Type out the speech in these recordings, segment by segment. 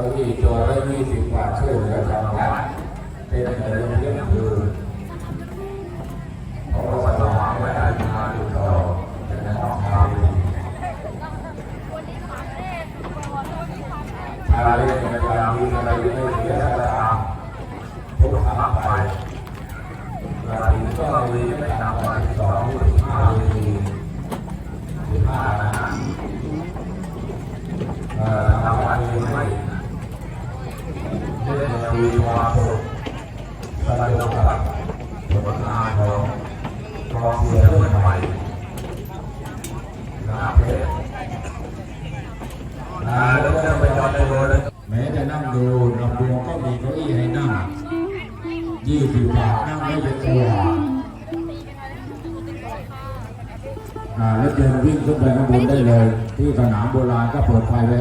าที่จะได้มีสิบบาทช่วยเหลือทางวัดเป็นเงินเลี้ยงดู ที่สนามโบราณก็เปิดไฟไว้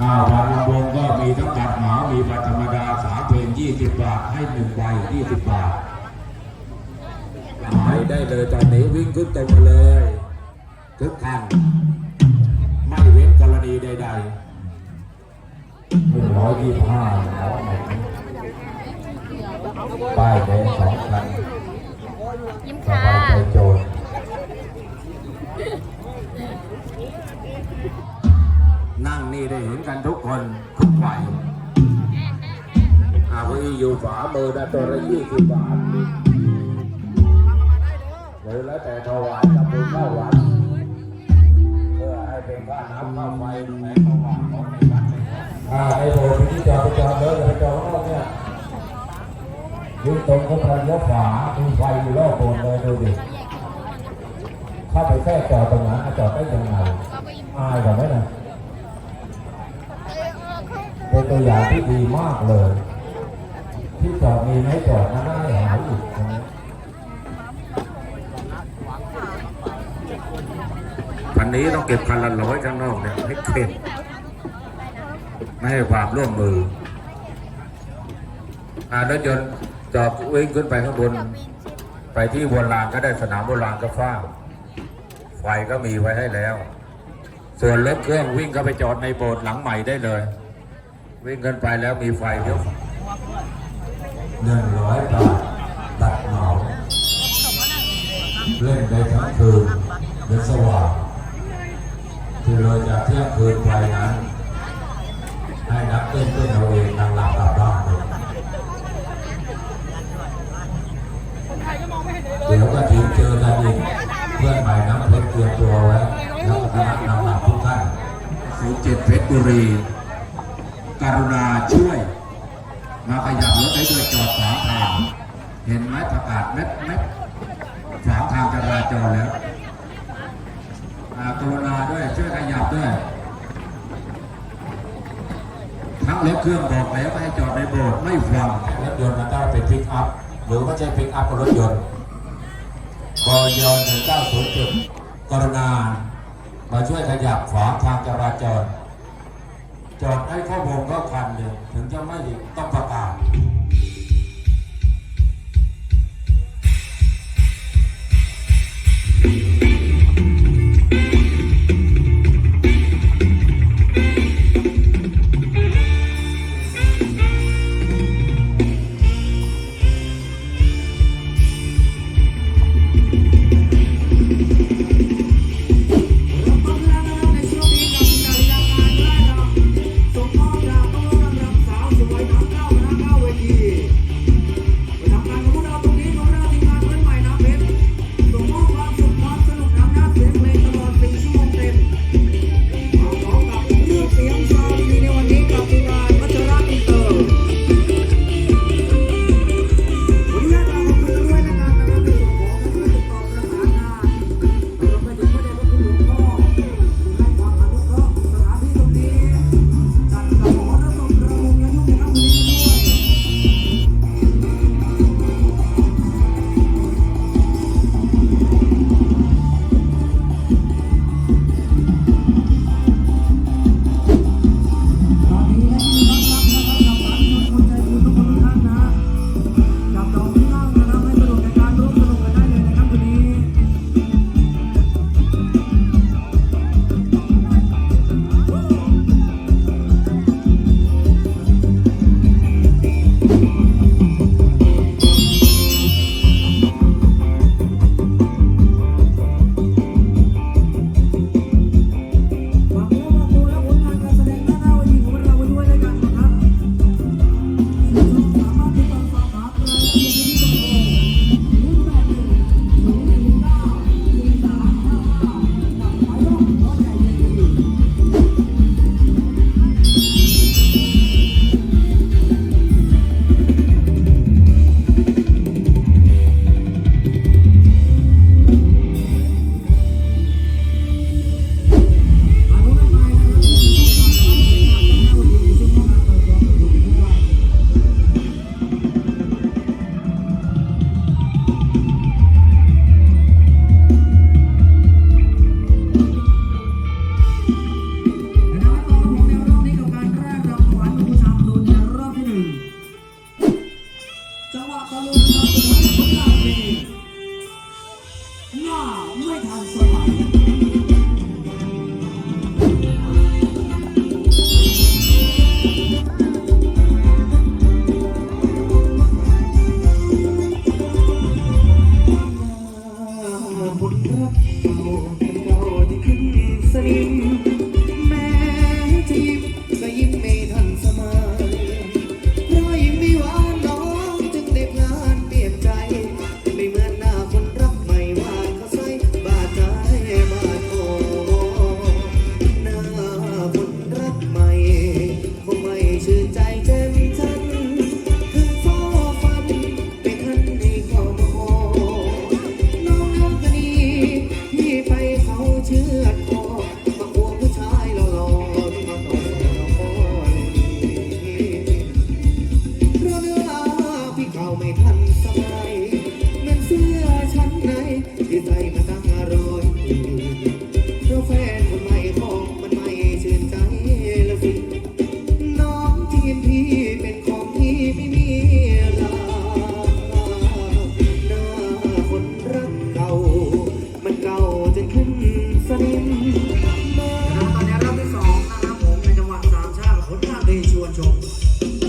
อ้าวบาลำวงก็มีทั้งบัตรหมามีบัตรธรรมดาสาเพลงยี่สิบบาทให้หนึ่งใบยี่สิบบาทไปได้เลยตอนนี้วิ่งขึ้นเตรงมาเลยทุกคันไม่เว้นกรณีใดๆหนึ่งร้อยยี่สิบห้า ป้ายแดงสองคันยิ้มสค่ะบายใจโจรนั่งนี่ได้เห็นกันทุกคนทุกวัยอาวีอยู่ฝามือนะตัวละยี่สิบบาทหรือแล้วแต่ถวายกับบุญเข้าวัดเพื่อให้เป็นค่าน้ำค่าไฟในสว่างของในวัดอ่าในโบสถ์ที่จอดไปจอดเลยอย่าไปจอดข้างนอกเนี่ย ยืนตรงก็พอเลี้ยวขวามีไฟอยู่รอบโบสถ์เลยดูดิถ้าไปแค่จอดตรงนั้นจอดได้ยังไงอายกันไหมนะเป็นตัวอย่างที่ดีมากเลย ที่จอดมีไหมจอดนะได้หายอีกนี้คันนี้ต้องเก็บคันละร้อยข้างนอกเนี่ยให้เข็ดไม่ให้ความร่วมมืออ่ารถยนต์ จอดวิ่งขึ้นไปข้างบน ไปที่โบราณก็ได้สนามโบราณก็ฟ้าไฟก็มีไว้ให้แล้ว ส่วนรถเครื่องวิ่งเข้าไปจอดในโบสถ์หลังใหม่ได้เลย วิ่งกันไปแล้วมีไฟเดียวหนึ่งร้อยบาทตัดเหมาเล่นได้ทั้งคืนเป็นสว่างคือเลยจากเที่ยงคืนไปนั้น แล้วก็คณะนางหลับทุกท่านศูนย์เจ็ดเพชรบุรี กรุณาช่วย มาขยับรถให้ด้วยจอดขวางทาง เห็นไหมประกาศเม็ดเม็ดขวางทางจราจรแล้วอ่ากรุณาด้วยช่วยขยับด้วย ทั้งรถเครื่องบอกแล้วให้จอดในโบสถ์ไม่ฟังรถยนต์มันได้เป็นพิกอัพหรือไม่ใช่พิกอัพก็รถยนต์บยหนึ่งเก้าศูนย์จุดกรุณา มาช่วยขยับขวางทางจราจร จอดให้ข้อมูลก็คันหนึ่งถึงจะไม่ต้องประกาศ Oh. 中。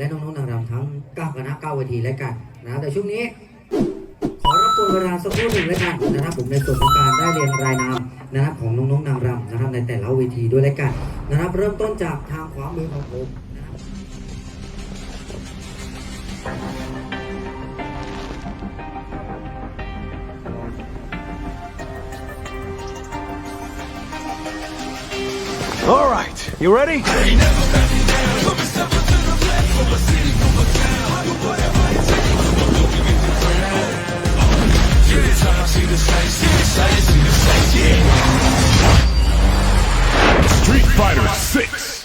และน้องๆนางรำทั้ง9คณะ9เวทีแล้วกันนะแต่ช่วงนี้ ขอรับตัวเวลาสักครู่หนึ่งแล้วกันนะครับผมในส่วนของการได้เรียนรายนามนะครับของน้องๆนางรำนะครับในแต่ละเวทีด้วยแล้วกันนะครับเริ่มต้นจากทางขวามือของผมนะ All right, you ready? the sights, see the sights, see the sights, yeah. Street Fighter 6.